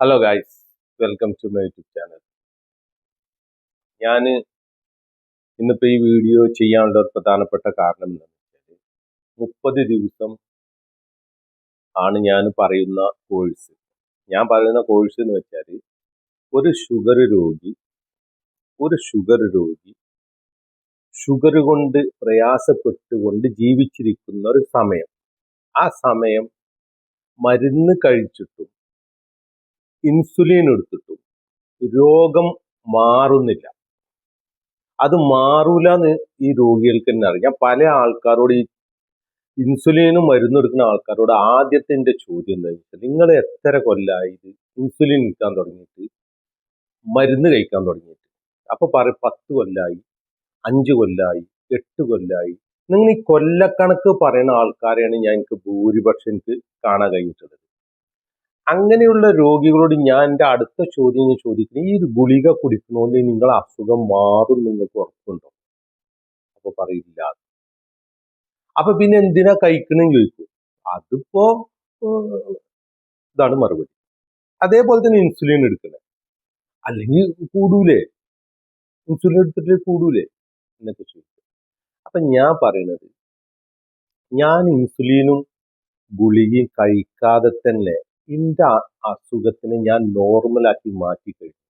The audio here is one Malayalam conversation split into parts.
Hello guys welcome to my YouTube channel ഞാൻ ഇന്നിപ്പോൾ ഈ വീഡിയോ ചെയ്യാനുള്ള ഒരു പ്രധാനപ്പെട്ട കാരണം എന്താണെന്ന് വെച്ചാൽ മുപ്പത് ദിവസം ആണ് ഞാൻ പറയുന്ന കോഴ്സ് ഞാൻ പറയുന്ന കോഴ്സ് എന്ന് വെച്ചാൽ ഒരു ഷുഗർ രോഗി ഒരു ഷുഗർ രോഗി ഷുഗർ കൊണ്ട് പ്രയാസപ്പെട്ടുകൊണ്ട് ജീവിച്ചിരിക്കുന്ന ഒരു സമയം. ആ സമയം മരുന്ന് കഴിച്ചിട്ടും ഇൻസുലിൻ എടുത്തിട്ടും. രോഗം മാറുന്നില്ല. അത് മാറൂല എന്ന് ഈ രോഗികൾക്ക് തന്നെ അറിയാം. പല ആൾക്കാരോട് ഈ ഇൻസുലിനും മരുന്നെടുക്കുന്ന ആൾക്കാരോട് ആദ്യത്തെ ചോദ്യം എന്താ വെച്ചാൽ നിങ്ങൾ എത്ര കൊല്ലായി ഇത് ഇൻസുലിൻ എടുക്കാൻ തുടങ്ങിയിട്ട്? മരുന്ന് കഴിക്കാൻ തുടങ്ങിയിട്ട്? അപ്പോൾ പറയും പത്ത് കൊല്ലായി അഞ്ച് കൊല്ലായി എട്ട് കൊല്ലായി. നിങ്ങൾ ഈ കൊല്ലക്കണക്ക് പറയുന്ന ആൾക്കാരെയാണ് ഞാൻ എനിക്ക് ഭൂരിപക്ഷം എനിക്ക് കാണാൻ കഴിഞ്ഞിട്ടുള്ളത്. അങ്ങനെയുള്ള രോഗികളോട് ഞാൻ എന്റെ അടുത്ത ചോദ്യം ഞാൻ ചോദിക്കുന്നത് ഈ ഒരു ഗുളിക കുടിക്കുന്നതുകൊണ്ട് നിങ്ങൾ അസുഖം മാറും നിങ്ങൾക്ക് ഉറപ്പുണ്ടോ? അപ്പൊ പറയില്ല. അപ്പൊ പിന്നെ എന്തിനാ കഴിക്കണമെന്ന് ചോദിക്കും. അതിപ്പോ ഇതാണ് മറുപടി. അതേപോലെ തന്നെ ഇൻസുലിൻ എടുക്കണേ. അല്ലെങ്കിൽ കൂടൂലേ? ഇൻസുലിൻ എടുത്തിട്ട് കൂടൂലേ? എന്നൊക്കെ ചോദിക്കും. അപ്പൊ ഞാൻ പറയണത് ഞാൻ ഇൻസുലിനും ഗുളികയും കഴിക്കാതെ തന്നെ എന്റെ അസുഖത്തിനെ ഞാൻ നോർമലാക്കി മാറ്റി കഴിഞ്ഞു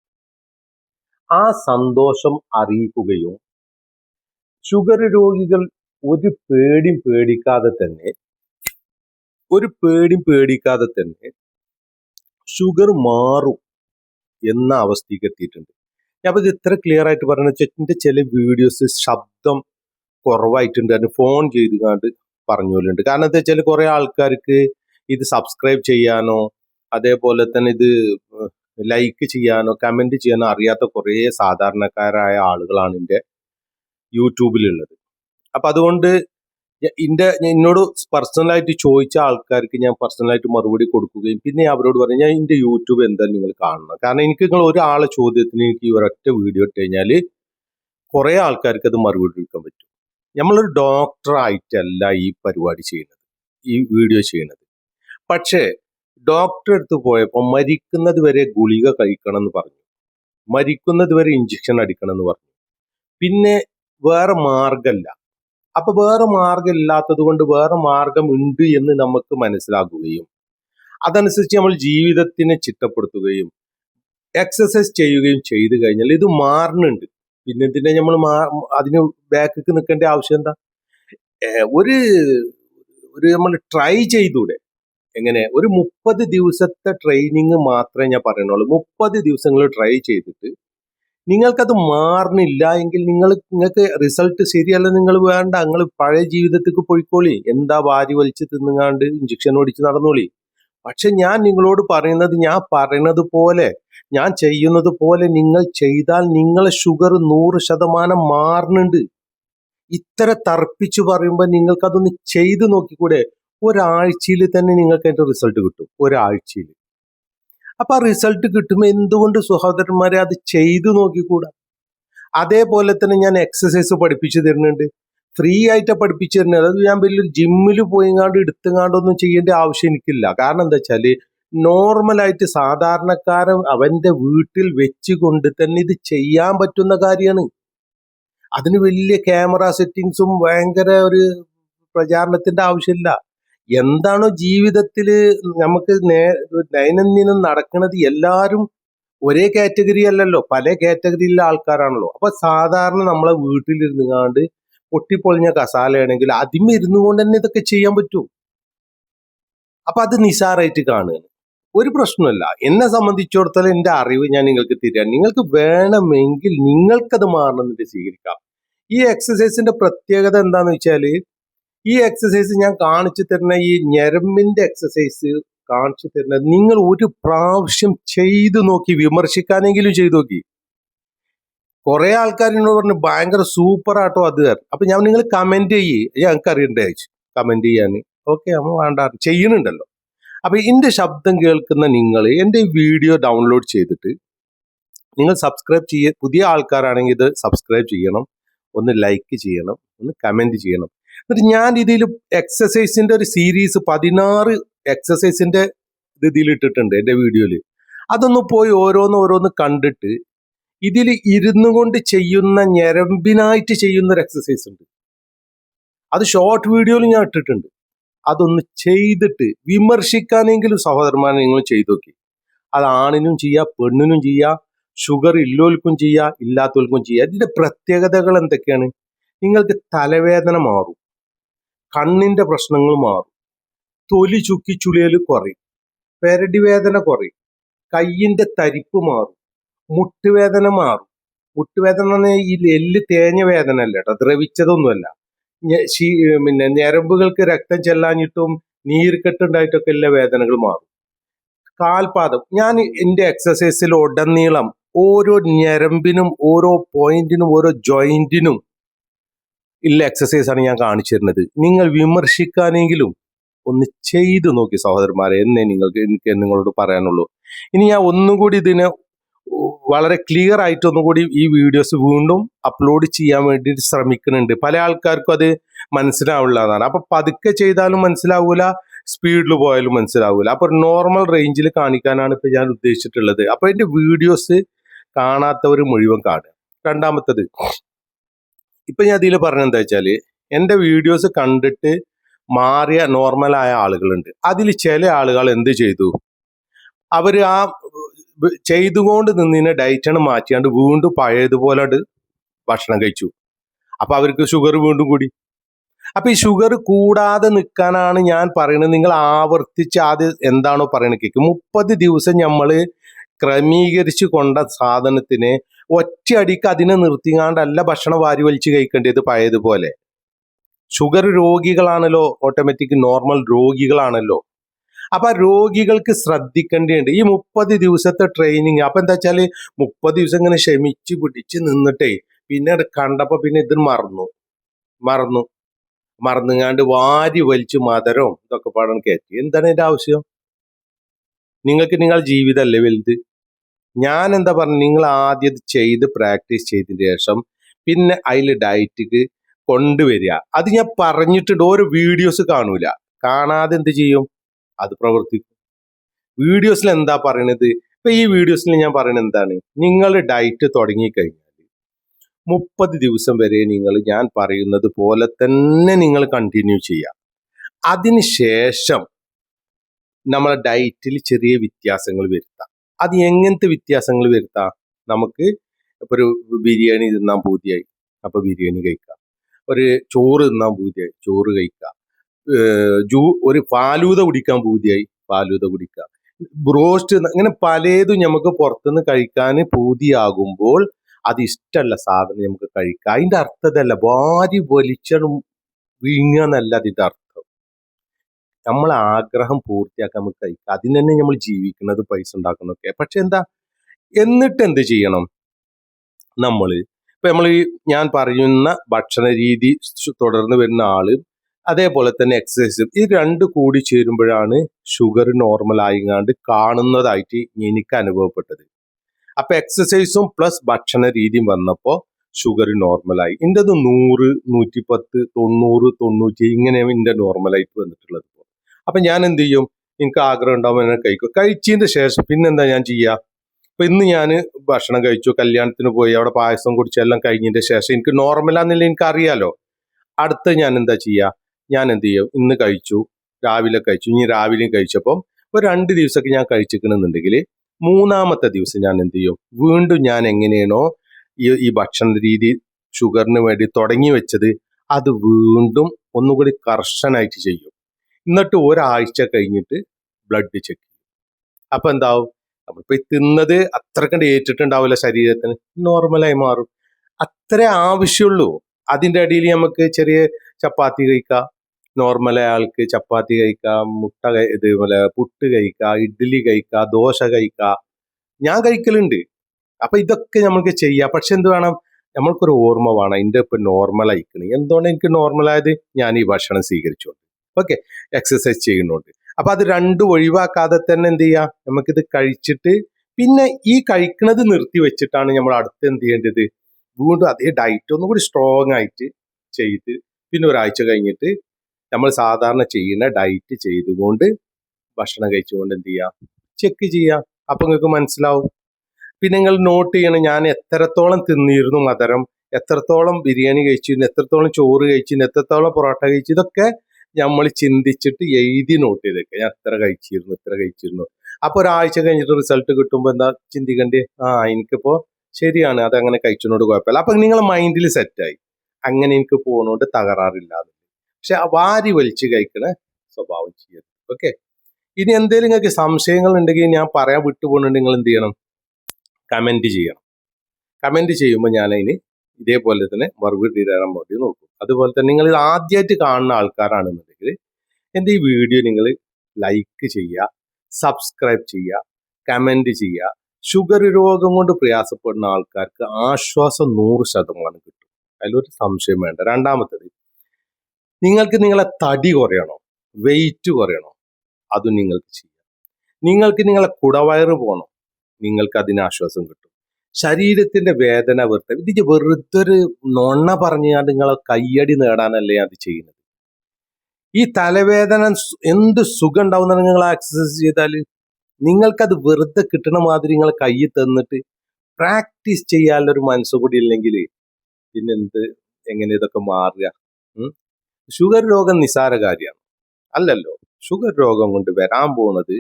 ആ സന്തോഷം അറിയിക്കുകയും ഷുഗർ രോഗികൾ ഒരു പേടിയും പേടിക്കാതെ തന്നെ ഒരു പേടിയും പേടിക്കാതെ തന്നെ ഷുഗർ മാറും എന്ന അവസ്ഥയ്ക്ക് എത്തിയിട്ടുണ്ട്. ഞാൻ ഇത് ഇത്ര ക്ലിയർ ആയിട്ട് പറയുന്നത് എന്റെ ചില വീഡിയോസ് ശബ്ദം കുറവായിട്ടുണ്ട്. അതിന് ഫോൺ ചെയ്ത് കണ്ട് പറഞ്ഞു പോലുണ്ട് കാരണം എന്താ വെച്ചാൽ കുറേ ആൾക്കാർക്ക് ഇത് സബ്സ്ക്രൈബ് ചെയ്യാനോ അതേപോലെ തന്നെ ഇത് ലൈക്ക് ചെയ്യാനോ കമന്റ് ചെയ്യാനോ അറിയാത്ത കുറേ സാധാരണക്കാരായ ആളുകളാണ് എന്റെ യൂട്യൂബിലുള്ളത്. അപ്പം അതുകൊണ്ട് എന്റെ എന്നോട് പേഴ്സണലായിട്ട് ചോദിച്ച ആൾക്കാർക്ക് ഞാൻ പേഴ്സണലായിട്ട് മറുപടി കൊടുക്കുകയും പിന്നെ അവരോട് പറഞ്ഞു ഞാൻ എന്റെ യൂട്യൂബ് എന്താ നിങ്ങൾ കാണണം കാരണം എനിക്ക് നിങ്ങൾ ഒരാളെ ചോദ്യത്തിന് എനിക്ക് ഒരൊറ്റ വീഡിയോ ഇട്ട് കഴിഞ്ഞാൽ കുറേ ആൾക്കാർക്ക് അത് മറുപടി കൊടുക്കാൻ പറ്റും. നമ്മളൊരു ഡോക്ടറായിട്ടല്ല ഈ പരിപാടി ചെയ്യുന്നത് ഈ വീഡിയോ ചെയ്യുന്നത്. പക്ഷേ ഡോക്ടറെ അടുത്ത് പോയപ്പോൾ മരിക്കുന്നത് വരെ ഗുളിക കഴിക്കണം എന്ന് പറഞ്ഞു. മരിക്കുന്നത് വരെ ഇഞ്ചക്ഷൻ അടിക്കണം എന്ന് പറഞ്ഞു. പിന്നെ വേറെ മാർഗമല്ല. അപ്പൊ വേറെ മാർഗം ഇല്ലാത്തത് കൊണ്ട് വേറെ മാർഗം ഉണ്ട് എന്ന് നമുക്ക് മനസ്സിലാക്കുകയും അതനുസരിച്ച് നമ്മൾ ജീവിതത്തിനെ ചിട്ടപ്പെടുത്തുകയും എക്സസൈസ് ചെയ്യുകയും ചെയ്തു കഴിഞ്ഞാൽ ഇത് മാറുന്നുണ്ട് പിന്നെ എന്തിനാ നമ്മൾ മാ അതിന് ബാക്കിക്ക് നിൽക്കേണ്ട ആവശ്യം എന്താ? ഒരു ഒരു നമ്മൾ ട്രൈ ചെയ്തൂടെ. എങ്ങനെ? ഒരു മുപ്പത് ദിവസത്തെ ട്രെയിനിങ് മാത്രമേ ഞാൻ പറയുന്നുള്ളൂ മുപ്പത് ദിവസങ്ങൾ ട്രൈ ചെയ്തിട്ട് നിങ്ങൾക്കത് മാറണില്ല എങ്കിൽ നിങ്ങൾ നിങ്ങൾക്ക് റിസൾട്ട് ശരിയല്ല നിങ്ങൾ വേണ്ട. നിങ്ങൾ പഴയ ജീവിതത്തേക്ക് പോയിക്കോളി. എന്താ വാരി വലിച്ച് തിന്നുങ്ങാണ്ട് ഇഞ്ചക്ഷൻ ഓടിച്ച് നടന്നോളി. പക്ഷെ ഞാൻ നിങ്ങളോട് പറയുന്നത് ഞാൻ പറയുന്നത് പോലെ ഞാൻ ചെയ്യുന്നത് പോലെ നിങ്ങൾ ചെയ്താൽ നിങ്ങളെ ഷുഗർ നൂറ് ശതമാനം മാറുന്നുണ്ട് ഇത്ര തർപ്പിച്ചു പറയുമ്പോൾ നിങ്ങൾക്കതൊന്ന് ചെയ്തു നോക്കിക്കൂടെ? ഒരാഴ്ചയിൽ തന്നെ നിങ്ങൾക്ക് അതിന്റെ റിസൾട്ട് കിട്ടും. ഒരാഴ്ചയിൽ. അപ്പൊ ആ റിസൾട്ട് കിട്ടുമ്പോൾ എന്തുകൊണ്ട് സഹോദരന്മാരെ അത് ചെയ്തു നോക്കിക്കൂടാ? അതേപോലെ തന്നെ ഞാൻ എക്സസൈസ് പഠിപ്പിച്ചു തരുന്നുണ്ട്. ഫ്രീ ആയിട്ട് പഠിപ്പിച്ചു തരുന്നത്. അത് ഞാൻ വലിയൊരു ജിമ്മിൽ പോയിങ്ങാണ്ട് എടുത്തുങ്ങാണ്ടൊന്നും ചെയ്യേണ്ട ആവശ്യം എനിക്കില്ല. കാരണം എന്താ വെച്ചാൽ നോർമലായിട്ട് സാധാരണക്കാരൻ അവന്റെ വീട്ടിൽ വെച്ചുകൊണ്ട് തന്നെ ഇത് ചെയ്യാൻ പറ്റുന്ന കാര്യമാണ്. അതിന് വലിയ ക്യാമറ സെറ്റിങ്സും ഭയങ്കര ഒരു പ്രചാരണത്തിന്റെ ആവശ്യമില്ല. എന്താണോ ജീവിതത്തിൽ നമുക്ക് ദൈനംദിനം നടക്കുന്നത് എല്ലാവരും ഒരേ കാറ്റഗറി അല്ലല്ലോ. പല കാറ്റഗറിയിലെ ആൾക്കാരാണല്ലോ. അപ്പൊ സാധാരണ നമ്മളെ വീട്ടിലിരുന്നുകാണ്ട് പൊട്ടിപ്പൊളിഞ്ഞ കസാലയാണെങ്കിൽ അതിമ ഇരുന്നു കൊണ്ട് തന്നെ ഇതൊക്കെ ചെയ്യാൻ പറ്റും. അപ്പൊ അത് നിസാറായിട്ട് കാണുക ഒരു പ്രശ്നമല്ല എന്നെ സംബന്ധിച്ചിടത്തോളം എന്റെ അറിവ് ഞാൻ നിങ്ങൾക്ക് തരാം നിങ്ങൾക്ക് വേണമെങ്കിൽ നിങ്ങൾക്കത് മാറണമെന്നിട്ട് സ്വീകരിക്കാം. ഈ എക്സസൈസിന്റെ പ്രത്യേകത എന്താന്ന് വെച്ചാൽ ഈ എക്സസൈസ് ഞാൻ കാണിച്ചു തരുന്ന ഈ ഞരമ്പിന്റെ എക്സസൈസ് കാണിച്ചു തരുന്നത് നിങ്ങൾ ഒരു പ്രാവശ്യം ചെയ്തു നോക്കി വിമർശിക്കാനെങ്കിലും ചെയ്തു നോക്കി. കുറെ ആൾക്കാർ എന്നോട് പറഞ്ഞു ഭയങ്കര സൂപ്പർ ആട്ടോ അത്. അപ്പൊ ഞാൻ നിങ്ങൾ കമന്റ് ചെയ്യേ. ഞങ്ങൾക്ക് അറിയണ്ടേ അയച്ചു. കമന്റ് ചെയ്യാൻ. ഓക്കെ അമ്മ വേണ്ട ചെയ്യുന്നുണ്ടല്ലോ. അപ്പൊ എന്റെ ശബ്ദം കേൾക്കുന്ന നിങ്ങൾ എന്റെ വീഡിയോ ഡൗൺലോഡ് ചെയ്തിട്ട് നിങ്ങൾ സബ്സ്ക്രൈബ് ചെയ്യ പുതിയ ആൾക്കാരാണെങ്കിൽ ഇത് സബ്സ്ക്രൈബ് ചെയ്യണം ഒന്ന് ലൈക്ക് ചെയ്യണം ഒന്ന് കമന്റ് ചെയ്യണം. എന്നിട്ട് ഞാൻ ഇതിൽ എക്സസൈസിന്റെ ഒരു സീരീസ് പതിനാറ് എക്സസൈസിന്റെ ഇത് ഇതിൽ ഇട്ടിട്ടുണ്ട് എന്റെ വീഡിയോയിൽ അതൊന്ന് പോയി ഓരോന്ന് ഓരോന്ന് കണ്ടിട്ട് ഇതിൽ ഇരുന്നു കൊണ്ട് ചെയ്യുന്ന ഞരമ്പിനായിട്ട് ചെയ്യുന്ന ഒരു എക്സസൈസ് ഉണ്ട്. അത് ഷോർട്ട് വീഡിയോയിൽ ഞാൻ ഇട്ടിട്ടുണ്ട്. അതൊന്ന് ചെയ്തിട്ട് വിമർശിക്കാനെങ്കിലും സഹോദരന്മാർ നിങ്ങൾ ചെയ്തു നോക്കി. അത് ആണിനും ചെയ്യാം പെണ്ണിനും ചെയ്യാം ഷുഗർ ഇല്ലോൽക്കും ചെയ്യാം ഇല്ലാത്തവർക്കും ചെയ്യാം. ഇതിന്റെ പ്രത്യേകതകൾ എന്തൊക്കെയാണ്? നിങ്ങൾക്ക് തലവേദന മാറും. കണ്ണിന്റെ പ്രശ്നങ്ങൾ മാറും. തൊലി ചുക്കി ചുളിയൽ കുറയും. പെരടി വേദന കുറയും. കയ്യിന്റെ തരിപ്പ് മാറും. മുട്ടുവേദന മാറും. മുട്ടുവേദന ഈ എല്ല് തേഞ്ഞ വേദന അല്ല കേട്ടോ. ദ്രവിച്ചതൊന്നുമല്ല. പിന്നെ ഞരമ്പുകൾക്ക് രക്തം ചെല്ലാഞ്ഞിട്ടും നീർക്കെട്ടുണ്ടായിട്ടൊക്കെ എല്ലാ വേദനകൾ മാറും. കാൽപാദം. ഞാൻ എന്റെ എക്സസൈസിൽ ഉടനീളം ഓരോ ഞരമ്പിനും ഓരോ പോയിന്റിനും ഓരോ ജോയിന്റിനും ഉള്ള എക്സസൈസ് ആണ് ഞാൻ കാണിച്ചു തരുന്നത് നിങ്ങൾ വിമർശിക്കാനെങ്കിലും ഒന്ന് ചെയ്തു നോക്കി സഹോദരന്മാരെ എന്നേ നിങ്ങൾക്ക് എനിക്ക് നിങ്ങളോട് പറയാനുള്ളൂ. ഇനി ഞാൻ ഒന്നുകൂടി ഇതിനെ വളരെ ക്ലിയർ ആയിട്ട് ഒന്നുകൂടി ഈ വീഡിയോസ് വീണ്ടും അപ്ലോഡ് ചെയ്യാൻ വേണ്ടി ശ്രമിക്കുന്നുണ്ട്. പല ആൾക്കാർക്കും അത് മനസ്സിലാവുള്ളതാണ് അപ്പൊ പതുക്കെ ചെയ്താലും മനസ്സിലാവൂല സ്പീഡിൽ പോയാലും മനസ്സിലാവില്ല അപ്പൊ നോർമൽ റേഞ്ചിൽ കാണിക്കാനാണ് ഇപ്പൊ ഞാൻ ഉദ്ദേശിച്ചിട്ടുള്ളത്. അപ്പൊ എന്റെ വീഡിയോസ് കാണാത്തവർ മുഴുവൻ കാണുക. രണ്ടാമത്തത് ഇപ്പൊ ഞാൻ ഇതിൽ പറഞ്ഞെന്താ വെച്ചാൽ എന്റെ വീഡിയോസ് കണ്ടിട്ട് മാറിയ നോർമലായ ആളുകളുണ്ട്. അതിൽ ചില ആളുകൾ എന്ത് ചെയ്തു? അവർ ആ ചെയ്തുകൊണ്ട് നിന്നിനെ ഡയറ്റാണ് മാറ്റിയാണ്ട് വീണ്ടും പഴയതുപോലെ ഭക്ഷണം കഴിച്ചു. അപ്പൊ അവർക്ക് ഷുഗർ വീണ്ടും കൂടി. അപ്പൊ ഈ ഷുഗർ കൂടാതെ നിൽക്കാനാണ് ഞാൻ പറയുന്നത് നിങ്ങൾ ആവർത്തിച്ച് ആദ്യം എന്താണോ പറയണ കേക്ക്. മുപ്പത് ദിവസം നമ്മൾ ക്രമീകരിച്ച് കൊണ്ട സാധനത്തിന് ഒറ്റയടിക്ക് അതിനെ നിർത്തിങ്ങാണ്ടല്ല ഭക്ഷണം വാരി വലിച്ച് കഴിക്കേണ്ടത് പഴയതുപോലെ. ഷുഗർ രോഗികളാണല്ലോ ഓട്ടോമാറ്റിക് നോർമൽ രോഗികളാണല്ലോ. അപ്പൊ രോഗികൾക്ക് ശ്രദ്ധിക്കേണ്ടതുണ്ട്. ഈ മുപ്പത് ദിവസത്തെ ട്രെയിനിങ് അപ്പൊ എന്താ വെച്ചാൽ മുപ്പത് ദിവസം ഇങ്ങനെ ക്ഷമിച്ച് പിടിച്ച് നിന്നിട്ടേ പിന്നെ കണ്ടപ്പോ പിന്നെ ഇത് മറന്നു. മറന്നു. മറന്നുങ്ങാണ്ട് വാരി വലിച്ച് മധുരവും ഇതൊക്കെ പാടാൻ കയറ്റി. എന്താണ് ഇതിന്റെ ആവശ്യം? നിങ്ങൾക്ക് നിങ്ങൾ ജീവിതമല്ലേ വലുത്? ഞാൻ എന്താ പറഞ്ഞ? നിങ്ങൾ ആദ്യം ഇത് ചെയ്ത് പ്രാക്ടീസ് ചെയ്തതിന് ശേഷം പിന്നെ അതിൽ ഡയറ്റിക്ക് കൊണ്ടുവരിക. അത് ഞാൻ പറഞ്ഞിട്ടുണ്ട്. ഓരോ വീഡിയോസ് കാണൂല. കാണാതെ എന്ത് ചെയ്യും? അത് പ്രവർത്തിക്കും. വീഡിയോസിൽ എന്താ പറയണത്? ഇപ്പൊ ഈ വീഡിയോസിൽ ഞാൻ പറയുന്നത് എന്താണ്? നിങ്ങൾ ഡയറ്റ് തുടങ്ങിക്കഴിഞ്ഞാൽ മുപ്പത് ദിവസം വരെ നിങ്ങൾ ഞാൻ പറയുന്നത് പോലെ തന്നെ നിങ്ങൾ കണ്ടിന്യൂ ചെയ്യാം. അതിനുശേഷം നമ്മളെ ഡയറ്റിൽ ചെറിയ വ്യത്യാസങ്ങൾ വരുത്താം. അത് എങ്ങനത്തെ വ്യത്യാസങ്ങൾ വരുത്താം? നമുക്ക് ഇപ്പൊ ഒരു ബിരിയാണി തിന്നാൻ പൂതിയായി. അപ്പൊ ബിരിയാണി കഴിക്കാം. ഒരു ചോറ് തിന്നാൻ പൂതിയായി. ചോറ് കഴിക്കാം. ജൂ ഒരു ഫാലൂത കുടിക്കാൻ പൂതിയായി. ഫാലൂത കുടിക്കാം. ബ്രോസ്റ്റ് അങ്ങനെ പലതും നമുക്ക് പുറത്തുനിന്ന് കഴിക്കാൻ പൂതിയാകുമ്പോൾ അത് ഇഷ്ടമല്ല സാധനം നമുക്ക് കഴിക്കാം. അതിന്റെ അർത്ഥതല്ല. ഭാര്യ വലിച്ചണം വിഴുങ്ങുക എന്നല്ല അർത്ഥം. നമ്മളെ ആഗ്രഹം പൂർത്തിയാക്കാൻ നമുക്ക് കഴിക്കാം അതിന് തന്നെ നമ്മൾ ജീവിക്കുന്നത് പൈസ ഉണ്ടാക്കുന്നൊക്കെ പക്ഷെ എന്താ? എന്നിട്ട് എന്ത് ചെയ്യണം? നമ്മൾ ഇപ്പൊ നമ്മൾ ഈ ഞാൻ പറയുന്ന ഭക്ഷണ രീതി തുടർന്ന് വരുന്ന ആൾ അതേപോലെ തന്നെ എക്സസൈസും ഈ രണ്ട് കൂടി ചേരുമ്പോഴാണ് ഷുഗർ നോർമൽ ആയിങ്ങാണ്ട് കാണുന്നതായിട്ട് എനിക്ക് അനുഭവപ്പെട്ടത്. അപ്പൊ എക്സസൈസും പ്ലസ് ഭക്ഷണ രീതിയും വന്നപ്പോ ഷുഗർ നോർമലായി എന്റെത് നൂറ് നൂറ്റിപ്പത്ത് തൊണ്ണൂറ് തൊണ്ണൂറ്റി ഇങ്ങനെ എന്റെ നോർമലായിട്ട് വന്നിട്ടുള്ളത്. അപ്പൊ ഞാൻ എന്ത് ചെയ്യും? എനിക്ക് ആഗ്രഹം ഉണ്ടാവുമ്പോൾ എന്നെ കഴിക്കും. കഴിച്ചതിന്റെ ശേഷം പിന്നെന്താ ഞാൻ ചെയ്യുക അപ്പം ഇന്ന് ഞാൻ ഭക്ഷണം കഴിച്ചു കല്യാണത്തിന് പോയി അവിടെ പായസം കുടിച്ച് എല്ലാം കഴിഞ്ഞതിന്റെ ശേഷം എനിക്ക് നോർമലാന്നില്ല എനിക്ക് അറിയാലോ അടുത്ത ഞാൻ എന്താ ചെയ്യുക ഞാൻ എന്ത് ചെയ്യും? ഇന്ന് കഴിച്ചു രാവിലെ കഴിച്ചു. ഇനി രാവിലെയും കഴിച്ചപ്പം ഒരു രണ്ട് ദിവസമൊക്കെ ഞാൻ കഴിച്ചിരിക്കണമെന്നുണ്ടെങ്കിൽ മൂന്നാമത്തെ ദിവസം ഞാൻ എന്ത് ചെയ്യും? വീണ്ടും ഞാൻ എങ്ങനെയാണോ ഈ ഈ ഭക്ഷണ രീതി ഷുഗറിന് വേണ്ടി തുടങ്ങി വെച്ചത് അത് വീണ്ടും ഒന്നുകൂടി കർശനായിട്ട് ചെയ്യും. എന്നിട്ട് ഒരാഴ്ച കഴിഞ്ഞിട്ട് ബ്ലഡ് ചെക്ക് ചെയ്യും. അപ്പൊ എന്താവും? നമ്മളിപ്പോ തിന്നത് അത്രക്കണ്ട് ഏറ്റിട്ടുണ്ടാവില്ല ശരീരത്തിന്. നോർമലായി മാറും. അത്രേ ആവശ്യമുള്ളൂ അതിന്റെ അടിയിൽ നമുക്ക് ചെറിയ ചപ്പാത്തി കഴിക്കാം. നോർമൽ ആൾക്ക് ചപ്പാത്തി കഴിക്കാം മുട്ട ഇതേപോലെ പുട്ട് കഴിക്കാം ഇഡ്ഡലി കഴിക്കാം ദോശ കഴിക്കാം. ഞാൻ കഴിക്കലുണ്ട്. അപ്പൊ ഇതൊക്കെ നമുക്ക് ചെയ്യാം. പക്ഷെ എന്ത് വേണം? നമ്മൾക്കൊരു ഓർമ്മ വേണം. എന്റെ ഇപ്പൊ നോർമൽ എന്തുകൊണ്ട് എനിക്ക് നോർമലായത് ഞാൻ ഈ ഭക്ഷണം സ്വീകരിച്ചുകൊണ്ട് ഓക്കെ എക്സസൈസ് ചെയ്യുന്നുണ്ട്. അപ്പൊ അത് രണ്ടും ഒഴിവാക്കാതെ തന്നെ എന്ത് ചെയ്യാം? നമുക്കിത് കഴിച്ചിട്ട് പിന്നെ ഈ കഴിക്കുന്നത് നിർത്തി വെച്ചിട്ടാണ് നമ്മൾ അടുത്ത് എന്ത് ചെയ്യേണ്ടത്? വീണ്ടും അതേ ഡയറ്റ് ഒന്നും കൂടി സ്ട്രോങ് ആയിട്ട് ചെയ്ത് പിന്നെ ഒരാഴ്ച കഴിഞ്ഞിട്ട് നമ്മൾ സാധാരണ ചെയ്യുന്ന ഡയറ്റ് ചെയ്തുകൊണ്ട് ഭക്ഷണം കഴിച്ചുകൊണ്ട് എന്ത് ചെയ്യാം? ചെക്ക് ചെയ്യാം. അപ്പൊ നിങ്ങൾക്ക് മനസ്സിലാവും. പിന്നെ നിങ്ങൾ നോട്ട് ചെയ്യണം ഞാൻ എത്രത്തോളം തിന്നിരുന്നു മധുരം? എത്രത്തോളം ബിരിയാണി കഴിച്ചിരുന്നു? എത്രത്തോളം ചോറ് കഴിച്ചിരുന്നു? എത്രത്തോളം പൊറോട്ട കഴിച്ചു ഇതൊക്കെ നമ്മൾ ചിന്തിച്ചിട്ട് എഴുതി നോട്ട് ചെയ്തേക്കുക ഞാൻ എത്ര കഴിച്ചിരുന്നു എത്ര കഴിച്ചിരുന്നു. അപ്പൊ ഒരാഴ്ച കഴിഞ്ഞിട്ട് റിസൾട്ട് കിട്ടുമ്പോൾ എന്താ ചിന്തിക്കണ്ടേ? ആ എനിക്കിപ്പോ ശരിയാണ്. അതങ്ങനെ കഴിച്ചതിനോട് കുഴപ്പമില്ല. അപ്പൊ നിങ്ങൾ മൈൻഡിൽ സെറ്റായി അങ്ങനെ എനിക്ക് പോകുന്നോണ്ട് തകരാറില്ല. പക്ഷെ വാരി വലിച്ച് കഴിക്കണ സ്വഭാവം ചെയ്യരുത്. ഓക്കെ? ഇനി എന്തെങ്കിലും നിങ്ങൾക്ക് സംശയങ്ങൾ ഉണ്ടെങ്കിൽ ഞാൻ പറയാൻ വിട്ടുപോകുന്നുണ്ടെങ്കിൽ നിങ്ങൾ എന്ത് ചെയ്യണം? കമന്റ് ചെയ്യണം. കമന്റ് ചെയ്യുമ്പോൾ ഞാൻ അതിന് ഇതേപോലെ തന്നെ മറുപടി തരാൻ വേണ്ടി നോക്കും. അതുപോലെ തന്നെ നിങ്ങൾ ഇത് ആദ്യമായിട്ട് കാണുന്ന ആൾക്കാരാണെന്നുണ്ടെങ്കിൽ എന്റെ ഈ വീഡിയോ നിങ്ങൾ ലൈക്ക് ചെയ്യുക സബ്സ്ക്രൈബ് ചെയ്യുക കമന്റ് ചെയ്യുക. ഷുഗർ രോഗം കൊണ്ട് പ്രയാസപ്പെടുന്ന ആൾക്കാർക്ക് ആശ്വാസം നൂറ് ശതമാനം കിട്ടും. അതിലൊരു സംശയം വേണ്ട. രണ്ടാമത്തത് നിങ്ങൾക്ക് നിങ്ങളെ തടി കുറയണോ? വെയിറ്റ് കുറയണോ? അതും നിങ്ങൾക്ക് ചെയ്യാം. നിങ്ങൾക്ക് നിങ്ങളെ കുടവയറ് പോകണം? നിങ്ങൾക്ക് അതിന് ആശ്വാസം കിട്ടും. ശരീരത്തിന്റെ വേദന വെറുതെ ഇത് വെറുതെ ഒരു നൊണ്ണ പറഞ്ഞാണ്ട് നിങ്ങളെ കയ്യടി നേടാനല്ലേ അത് ചെയ്യുന്നത്. ഈ തലവേദന എന്ത് സുഖം ഉണ്ടാവുന്ന നിങ്ങൾ എക്സസൈസ് ചെയ്താൽ നിങ്ങൾക്കത് വെറുതെ കിട്ടണ മാതിരി നിങ്ങൾ കയ്യിൽ തന്നിട്ട് പ്രാക്ടീസ് ചെയ്യാനുള്ളൊരു മനസ്സുകൂടി ഇല്ലെങ്കിൽ പിന്നെന്ത്? എങ്ങനെ ഇതൊക്കെ മാറുക? ഷുഗർ രോഗം നിസാര കാര്യമാണ്. അല്ലല്ലോ. ഷുഗർ രോഗം കൊണ്ട് വരാൻ പോണത്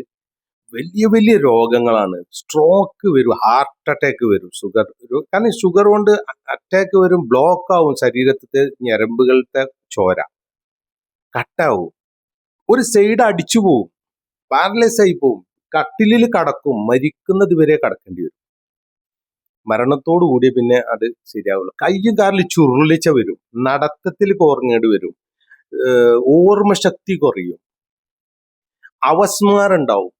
വലിയ വലിയ രോഗങ്ങളാണ്. സ്ട്രോക്ക് വരും ഹാർട്ട് അറ്റാക്ക് വരും ഷുഗർ കാരണം ഷുഗർ കൊണ്ട് അറ്റാക്ക് വരും ബ്ലോക്ക് ആവും ശരീരത്തിലെ ഞരമ്പുകളുടെ ചോര. കട്ടാവും ഒരു സൈഡ് അടിച്ചു പോവും. പാരലൈസ് ആയി പോവും. കട്ടിലിൽ കടക്കും. മരിക്കുന്നത് വരെ കടക്കേണ്ടി വരും. മരണത്തോടു കൂടി പിന്നെ അത് ശരിയാവുള്ളൂ. കയ്യും കാലിൽ ചുരുളിച്ച വരും. നടത്തത്തിൽ കുറഞ്ഞേണ്ടി വരും. ഏഹ് ഓർമ്മ ശക്തി കുറയും. അവസ്മാരുണ്ടാവും.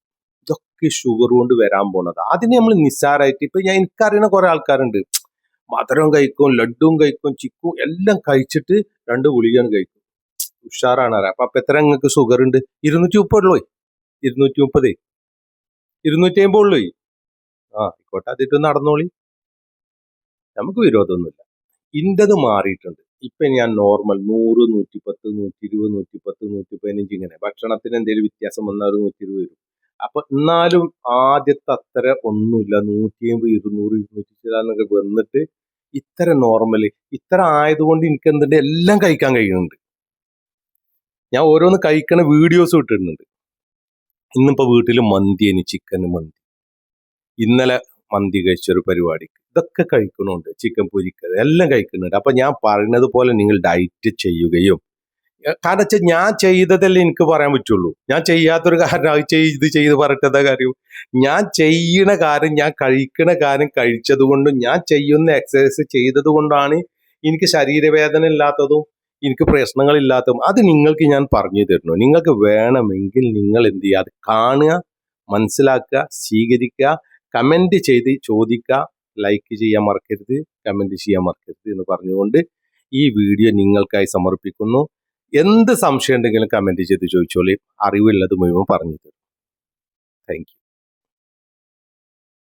ഇതൊക്കെ ഷുഗർ കൊണ്ട് വരാൻ പോണത്. അതിന് നമ്മൾ നിസ്സാരായിട്ട് ഇപ്പൊ ഞാൻ എനിക്കറിയണ കുറെ ആൾക്കാരുണ്ട്. മധുരം കഴിക്കും ലഡ്ഡും കഴിക്കും ചിക്കും എല്ലാം കഴിച്ചിട്ട് രണ്ട് ഗുളികയാണ് കഴിക്കും. ഉഷാറാണ് അറിയാം അപ്പൊ അപ്പൊ എത്ര നിങ്ങൾക്ക് ഷുഗർ ഉണ്ട്? ഇരുന്നൂറ്റി മുപ്പതുള്ളൂ ഇരുന്നൂറ്റി മുപ്പതേ ഇരുന്നൂറ്റി അമ്പത് ഉള്ളൂ ആ ആയിക്കോട്ടെ. അതിട്ട് നടന്നോളി. നമുക്ക് വിരോധമൊന്നുമില്ല. ഇന്റത് മാറിയിട്ടുണ്ട്. ഇപ്പൊ ഞാൻ നോർമൽ നൂറ് നൂറ്റി പത്ത് നൂറ്റി ഇരുപത് നൂറ്റി പത്ത് നൂറ്റി പതിനഞ്ച് ഇങ്ങനെ. ഭക്ഷണത്തിന് എന്തെങ്കിലും വ്യത്യാസം വന്നാൽ നൂറ്റി ഇരുപത് വരും. അപ്പൊ എന്നാലും ആദ്യത്തെ അത്ര ഒന്നുമില്ല. നൂറ്റി അമ്പത് ഇരുന്നൂറ് ഇരുന്നൂറ്റി ചിലന്നൊക്കെ വന്നിട്ട് ഇത്ര നോർമൽ ഇത്ര ആയതുകൊണ്ട് എനിക്ക് എന്തുണ്ട്? എല്ലാം കഴിക്കാൻ കഴിയുന്നുണ്ട്. ഞാൻ ഓരോന്ന് കഴിക്കണ വീഡിയോസ് ഇട്ടിടുന്നുണ്ട് ഇന്നിപ്പോ വീട്ടിൽ അനി ചിക്കൻ മന്തി. ഇന്നലെ മന്തി കഴിച്ചൊരു പരിപാടിക്ക്. ഇതൊക്കെ കഴിക്കണുണ്ട്. ചിക്കൻ പൊരിക്കത് എല്ലാം കഴിക്കുന്നുണ്ട് അപ്പൊ ഞാൻ പറയുന്നത് പോലെ നിങ്ങൾ ഡയറ്റ് ചെയ്യുകയും കാരണം വെച്ചാൽ ഞാൻ ചെയ്തതല്ലേ എനിക്ക് പറയാൻ പറ്റുള്ളൂ. ഞാൻ ചെയ്യാത്തൊരു കാരണം അത് ചെയ്ത് ചെയ്ത് പറഞ്ഞിട്ടെന്താ കാര്യം? ഞാൻ ചെയ്യണ കാര്യം ഞാൻ കഴിക്കണ കാര്യം കഴിച്ചത് കൊണ്ടും ഞാൻ ചെയ്യുന്ന എക്സസൈസ് ചെയ്തത് കൊണ്ടാണ് എനിക്ക് ശരീരവേദന ഇല്ലാത്തതും എനിക്ക് പ്രശ്നങ്ങളില്ലാത്തതും. അത് നിങ്ങൾക്ക് ഞാൻ പറഞ്ഞു തരുന്നു. നിങ്ങൾക്ക് വേണമെങ്കിൽ നിങ്ങൾ എന്ത് ചെയ്യുക? അത് കാണുക മനസ്സിലാക്കുക സ്വീകരിക്കുക കമന്റ് ചെയ്ത് ചോദിക്കുക ലൈക്ക് ചെയ്യാൻ മറക്കരുത് കമന്റ് ചെയ്യാൻ മറക്കരുത് എന്ന് പറഞ്ഞുകൊണ്ട് ഈ വീഡിയോ നിങ്ങൾക്കായി സമർപ്പിക്കുന്നു. എന്ത് സംശയം ഉണ്ടെങ്കിലും കമന്റ് ചെയ്ത് ചോദിച്ചോളി. അറിവുള്ളത് മുഴുവൻ പറഞ്ഞു തരും. താങ്ക്